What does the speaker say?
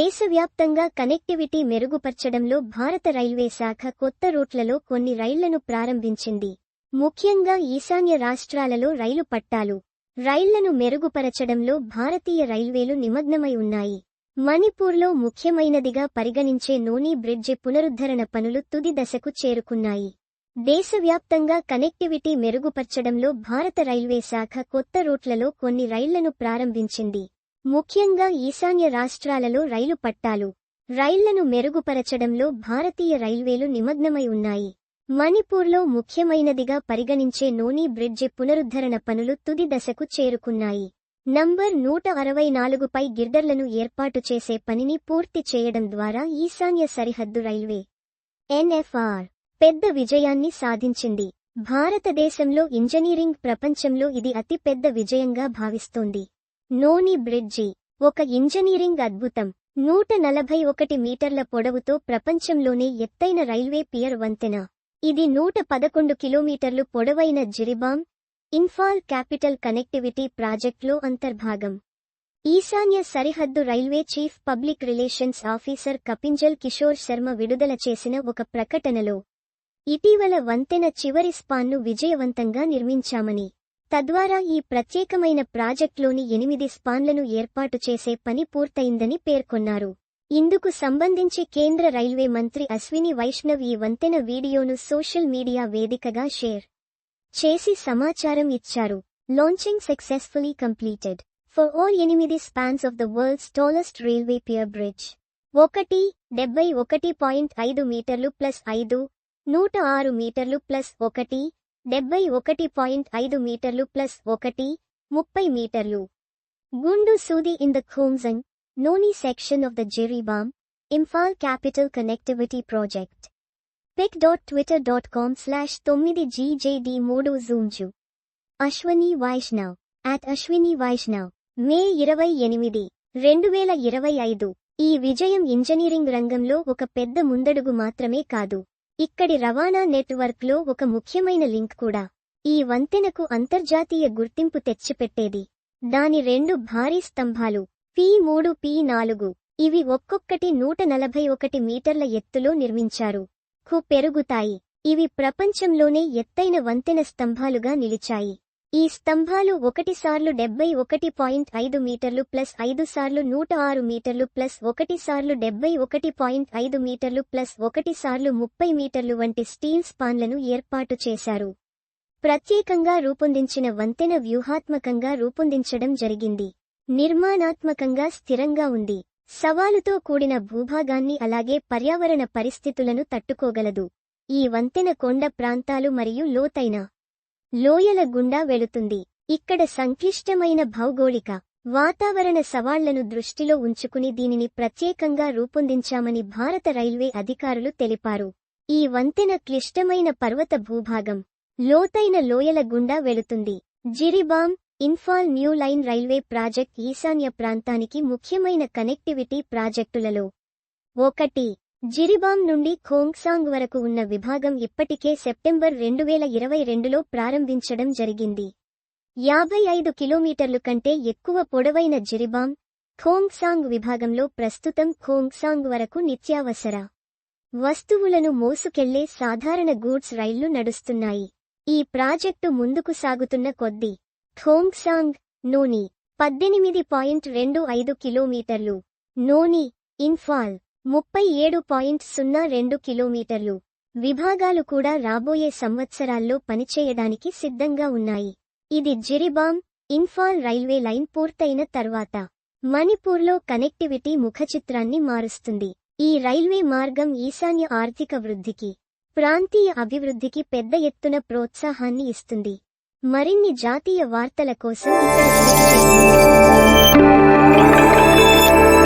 దేశవ్యాప్తంగా కనెక్టివిటీ మెరుగుపర్చడంలో భారత రైల్వే శాఖ కొత్త రూట్లలో కొన్ని రైళ్ళను ప్రారంభించింది. ముఖ్యంగా ఈశాన్య రాష్ట్రాలలో రైలు పట్టాలు. రైళ్ళను మెరుగుపరచడంలో భారతీయ రైల్వేలు నిమగ్నమై ఉన్నాయి. మణిపూర్లో ముఖ్యమైనదిగా పరిగణించే నోని బ్రిడ్జి పునరుద్ధరణ పనులు తుది దశకు చేరుకున్నాయి. దేశవ్యాప్తంగా కనెక్టివిటీ మెరుగుపర్చడంలో భారత రైల్వే శాఖ కొత్త రూట్లలో కొన్ని రైళ్ళను ప్రారంభించింది. ముఖ్యంగా ఈశాన్య రాష్ట్రాలలో రైలు పట్టాలు. రైళ్ళను మెరుగుపరచడంలో భారతీయ రైల్వేలు నిమగ్నమై ఉన్నాయి. మణిపూర్లో ముఖ్యమైనదిగా పరిగణించే నోని బ్రిడ్జి పునరుద్ధరణ పనులు తుది దశకు చేరుకున్నాయి. నంబర్ నూట అరవై నాలుగుపై గిర్డర్లను ఏర్పాటు చేసే పనిని పూర్తి చేయడం ద్వారా ఈశాన్య సరిహద్దు రైల్వే ఎన్ఎఫ్ఆర్ పెద్ద విజయాన్ని సాధించింది. భారతదేశంలో ఇంజనీరింగ్ ప్రపంచంలో ఇది అతిపెద్ద విజయంగా భావిస్తోంది. నోని బ్రిడ్జి. ఒక ఇంజనీరింగ్ అద్భుతం. నూట నలభై ఒకటి మీటర్ల పొడవుతో ప్రపంచంలోనే ఎత్తైన రైల్వే పియర్ వంతెన. ఇది నూట పదకొండు కిలోమీటర్లు పొడవైన జిరిబామ్ ఇన్ఫాల్ క్యాపిటల్ కనెక్టివిటీ ప్రాజెక్ట్లో అంతర్భాగం. ఈశాన్య సరిహద్దు railway chief public relations officer Kapinjal Kishore Sharma విడుదల చేసిన ఒక ప్రకటనలో ఇటీవల వంతెన చివరి స్పాన్ను విజయవంతంగా నిర్మించామని. తద్వారా ఈ ప్రత్యేకమైన ప్రాజెక్ట్లోని ఎనిమిది స్పాన్లను ఏర్పాటు చేసే పని పూర్తయిందని పేర్కొన్నారు. ఇందుకు సంబంధించి కేంద్ర రైల్వే మంత్రి అశ్విని వైష్ణవ్ ఈ వంతెన వీడియోను సోషల్ మీడియా వేదికగా షేర్ చేసి సమాచారం ఇచ్చారు. Launching successfully completed for all ఎనిమిది spans of the world's tallest railway pier bridge ఒకటి డెబ్బై ఒకటి పాయింట్ ఐదు మీటర్లు ప్లస్ ఐదు నూట ఆరు మీటర్లు ప్లస్ ఒకటి డెబ్బై ఒకటి పాయింట్ ఐదు మీటర్లు ప్లస్ ఒకటి ముప్పై మీటర్లు. గుండు సూది in the Khoomjan Noney section of the Jiribam Imphal capital connectivity project. Pic dot twitter dot com slash తొమ్మిది జీజేడి మూడు జూంజు. అశ్వని వైష్ణవ్ అట్ అశ్విని వైష్ణవ్ మే ఇరవై ఎనిమిది రెండు వేల ఇరవై ఐదు. ఈ విజయం ఇంజనీరింగ్ రంగంలో ఒక పెద్ద ముందడుగు మాత్రమే కాదు. ఇక్కడి రవాణా నెట్వర్క్లో ఒక ముఖ్యమైన లింక్ కూడా. ఈ వంతెనకు అంతర్జాతీయ గుర్తింపు తెచ్చిపెట్టేది. దాని రెండు భారీ స్తంభాలు పి మూడు పి నాలుగు. ఇవి ఒక్కొక్కటి నూట నలభై ఒకటి మీటర్ల ఎత్తులో నిర్మించారు. కు పెరుగుతాయి. ఇవి ప్రపంచంలోనే ఎత్తైన వంతెన స్తంభాలుగా నిలిచాయి. ఈ స్తంభాలు ఒకటి సార్లు డెబ్బై ఒకటి పాయింట్ ఐదు మీటర్లు ప్లస్ ఐదు సార్లు నూట ఆరు మీటర్లు ప్లస్ ఒకటి సార్లు డెబ్బై ఒకటి పాయింట్ ఐదు మీటర్లు ప్లస్ ఒకటి సార్లు ముప్పై మీటర్లు వంటి స్టీల్ స్పాన్లను ఏర్పాటు చేశారు. ప్రత్యేకంగా రూపొందించిన వంతెన వ్యూహాత్మకంగా రూపొందించడం జరిగింది. నిర్మాణాత్మకంగా స్థిరంగా ఉంది. సవాలుతో కూడిన భూభాగాన్ని అలాగే పర్యావరణ పరిస్థితులను తట్టుకోగలదు. ఈ వంతెన కొండ ప్రాంతాలు మరియు లోతైన లోయల గుండా వెళుతుంది. ఇక్కడ సంక్లిష్టమైన భౌగోళిక వాతావరణ సవాళ్ళను దృష్టిలో ఉంచుకుని దీనిని ప్రత్యేకంగా రూపొందించామని భారత రైల్వే అధికారులు తెలిపారు. ఈ వంతెన క్లిష్టమైన పర్వత భూభాగం లోతైన లోయల గుండా వెళుతుంది. Jiribam Imphal new line railway project ఈశాన్య ప్రాంతానికి ముఖ్యమైన కనెక్టివిటీ ప్రాజెక్టులలో ఒకటి. జిరిబామ్ నుండి ఖోంగ్సాంగ్ వరకు ఉన్న విభాగం ఇప్పటికే సెప్టెంబర్ రెండు వేల ఇరవై రెండులో ప్రారంభించడం జరిగింది. యాభై ఐదు కిలోమీటర్లు కంటే ఎక్కువ పొడవైన జిరిబామ్ ఖోంగ్సాంగ్ విభాగంలో ప్రస్తుతం ఖోంగ్సాంగ్ వరకు నిత్యావసర వస్తువులను మోసుకెళ్ళే సాధారణ గూడ్స్ రైళ్ళు నడుస్తున్నాయి. ఈ ప్రాజెక్టు ముందుకు సాగుతున్న కొద్దీ ఖోంగ్సాంగ్ నోని పద్దెనిమిది పాయింట్ రెండు ఐదు కిలోమీటర్లు నోని ఇన్ఫాల్ ముప్పై ఏడు పాయింట్ సున్నా రెండు కిలోమీటర్లు. విభాగాలు కూడా రాబోయే సంవత్సరాల్లో పనిచేయడానికి సిద్ధంగా ఉన్నాయి. ఇది జిరిబామ్ ఇన్ఫాల్ రైల్వే లైన్ పూర్తయిన తర్వాత. మణిపూర్లో కనెక్టివిటీ ముఖచిత్రాన్ని మారుస్తుంది. ఈ రైల్వే మార్గం ఈశాన్య ఆర్థిక వృద్ధికి ప్రాంతీయ అభివృద్ధికి పెద్ద ఎత్తున ప్రోత్సాహాన్ని ఇస్తుంది. మరిన్ని జాతీయ వార్తల కోసం ఇక్కడ